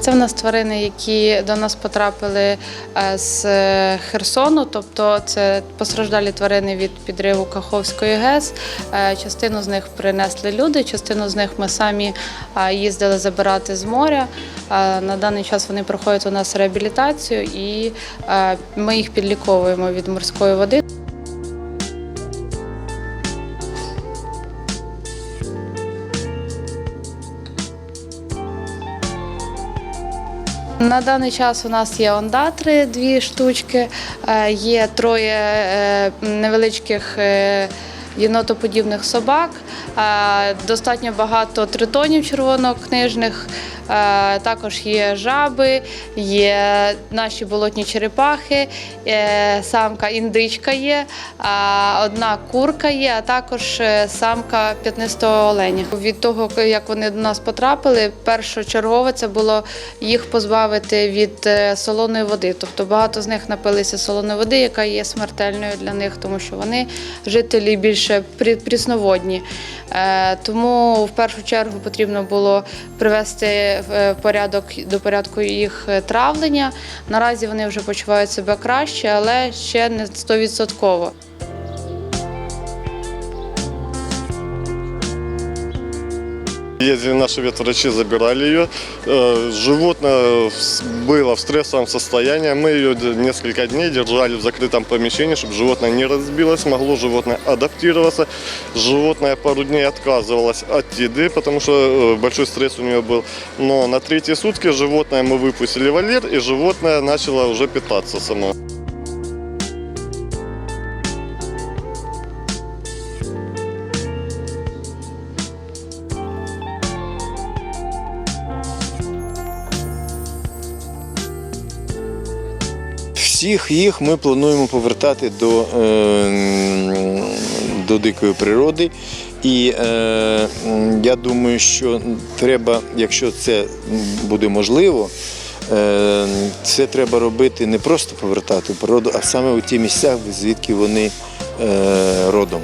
Це в нас тварини, які до нас потрапили е, з Херсону, тобто це постраждалі тварини від підриву Каховської ГЕС. Е, Частину з них принесли люди, частину з них ми самі їздили забирати з моря. На даний час вони проходять у нас реабілітацію і е, ми їх підліковуємо від морської води. На даний час у нас є ондатри, дві штучки, е, є троє е, невеличких е, єнотоподібних собак, достатньо багато тритонів червонокнижних, також є жаби, є наші болотні черепахи, е, самка індичка є, одна курка є, а також е, самка п'ятнистого оленя. Від того, як вони до нас потрапили, першочергове це було їх позбавити від е, солоної води. Тобто багато з них напилися солоної води, яка є смертельною для них, тому що вони жителі більше прі- прісноводні. Е, Тому в першу чергу потрібно було привести в е, порядок до порядку їх е, травлення. Наразі вони вже почувають себе краще, але ще не стовідсотково. Ездили наши ветврачи, забирали ее. Э, Животное с- было в стрессовом состоянии. Мы ее д- несколько дней держали в закрытом помещении, чтобы животное не разбилось, могло животное адаптироваться. Животное пару дней отказывалось от еды, потому что э, большой стресс у нее был. Но на третьи сутки животное мы выпустили в вольер, и животное начало уже питаться само. Всіх їх ми плануємо повертати до, е, до дикої природи. І е, я думаю, що треба, якщо це буде можливо, е, це треба робити не просто повертати в природу, а саме у ті місця, звідки вони е, родом.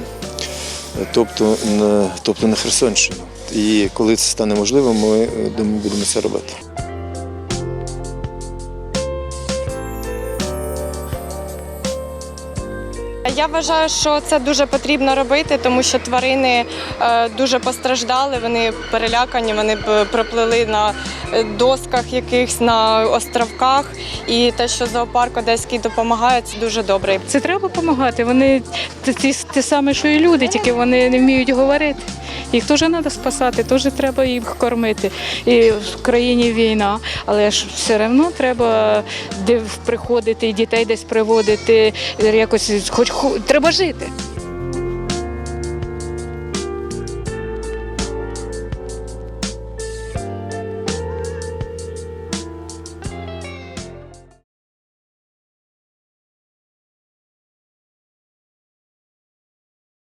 Тобто, на- тобто на Херсонщину. І коли це стане можливим, ми думаю, будемо це робити. Я вважаю, що це дуже потрібно робити, тому що тварини е, дуже постраждали, вони перелякані, вони проплили на е, досках якихось на островках. І те, що зоопарк Одеський допомагає, це дуже добре. Це треба допомагати. Вони ті самі, що і люди, тільки вони не вміють говорити. Їх теж треба спасати, теж треба їх кормити. І в країні війна, але ж все одно треба приходити і дітей десь приводити, якось хоч хо- треба жити.